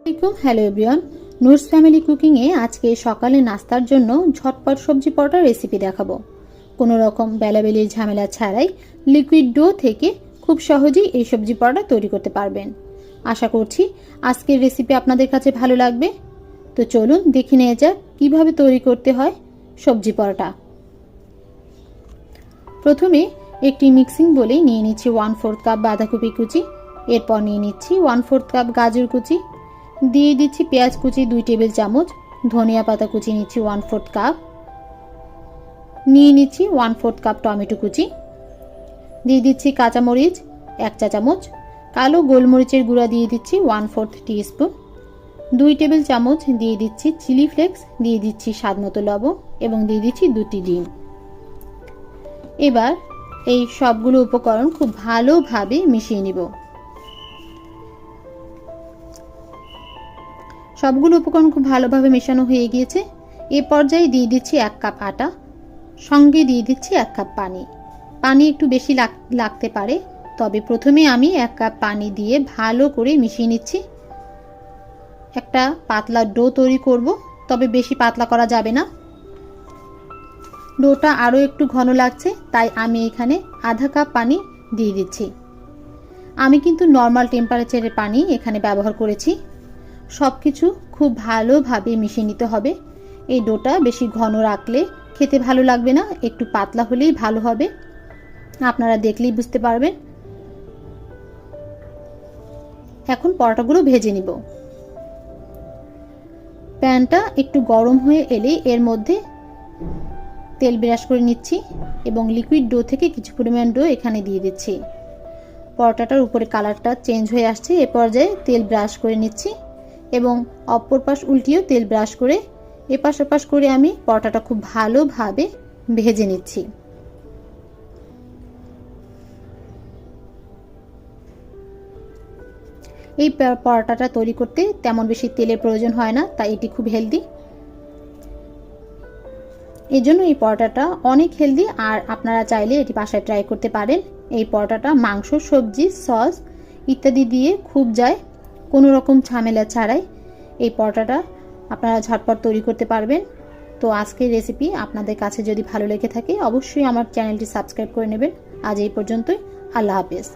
আসসালামাইকুম hello everyone. Noor's family কুকিংয়ে আজকে সকালে নাস্তার জন্য ঝটপট সবজি পরোটার রেসিপি দেখাবো। কোনো রকম বেলাবেলির ঝামেলা ছাড়াই লিকুইড ডো থেকে খুব সহজেই এই সবজি পরোটা তৈরি করতে পারবেন। আশা করছি আজকের রেসিপি আপনাদের কাছে ভালো লাগবে। তো চলুন দেখে নিয়ে যাক কীভাবে তৈরি করতে হয় সবজি পরোটা প্রথমে একটি মিক্সিং বলে নিয়ে নিচ্ছি ওয়ান ফোর্থ কাপ বাঁধাকপি কুচি, এরপর নিয়ে নিচ্ছি ওয়ান ফোর্থ কাপ গাজর কুচি দিয়ে দিচ্ছি পেঁয়াজ কুচি দুই টেবিল চামচ, ধনিয়া পাতা কুচি নিচ্ছি ওয়ান ফোর্থ কাপ নিয়ে নিচ্ছি ওয়ান ফোর্থ কাপ টমেটো কুচি, দিয়ে দিচ্ছি কাঁচামরিচ এক চা চামচ, কালো গোলমরিচের গুঁড়া দিয়ে দিচ্ছি ওয়ান ফোর্থ টিস্পুন দুই টেবিল চামচ দিয়ে দিচ্ছি চিলি ফ্লেক্স দিয়ে দিচ্ছি স্বাদ মতো লবণ এবং দিয়ে দিচ্ছি দুটি ডিম। এবার এই সবগুলো উপকরণ খুব ভালোভাবে মিশিয়ে নিব। সবগুলো উপকরণ খুব ভালোভাবে মেশানো হয়ে গিয়েছে। এ পর্যায়ে দিয়ে দিচ্ছি এক কাপ আটা, সঙ্গে দিয়ে দিচ্ছি এক কাপ পানি। পানি একটু বেশি লাগতে পারে, তবে প্রথমে আমি এক কাপ পানি দিয়ে ভালো করে মিশিয়ে নিচ্ছি। একটা পাতলা ডো তৈরি করব, তবে বেশি পাতলা করা যাবে না। ডোটা আরও একটু ঘন লাগছে, তাই আমি এখানে আধা কাপ পানি দিয়ে দিচ্ছি। আমি কিন্তু নর্মাল টেম্পারেচারের পানি এখানে ব্যবহার করেছি। সব কিছু খুব ভালোভাবে মিশিয়ে নিতে হবে। এই ডোটা বেশি ঘন রাখলে খেতে ভালো লাগবে না, একটু পাতলা হলেই ভালো হবে। আপনারা দেখলেই বুঝতে পারবেন। এখন পরোটাগুলো ভেজে নিব। প্যানটা একটু গরম হয়ে এলে এর মধ্যে তেল ব্রাশ করে নিচ্ছি এবং লিকুইড ডো থেকে কিছু পরিমাণ ডো এখানে দিয়ে দিচ্ছি। পরোটাটার উপরে কালারটা চেঞ্জ হয়ে আসছে, এ পর্যায়ে তেল ব্রাশ করে নিচ্ছি। এবং অপর পাশ উল্টিয়েও তেল ব্রাশ করে এপাশ ওপাশ করে আমি পরোটাটা খুব ভালোভাবে ভেজে নিচ্ছি। এই পরোটাটা তৈরি করতে তেমন বেশি তেলের প্রয়োজন হয় না, তাই এটি খুব হেলদি। এই জন্য এই পরোটাটা অনেক হেলদি, আর আপনারা চাইলে এটি বাসায় ট্রাই করতে পারেন। এই পরোটাটা মাংস, সবজি, সস ইত্যাদি দিয়ে খুব যায়। কোনো রকম ঝামেলা ছাড়াই এই পরোটাটা আপনারা ঝটপট তৈরি করতে পারবেন। তো আজকের রেসিপি আপনাদের কাছে যদি ভালো লেগে থাকে, অবশ্যই আমার চ্যানেলটি সাবস্ক্রাইব করে নেবেন। আজ এই পর্যন্তই, আল্লাহ হাফেজ।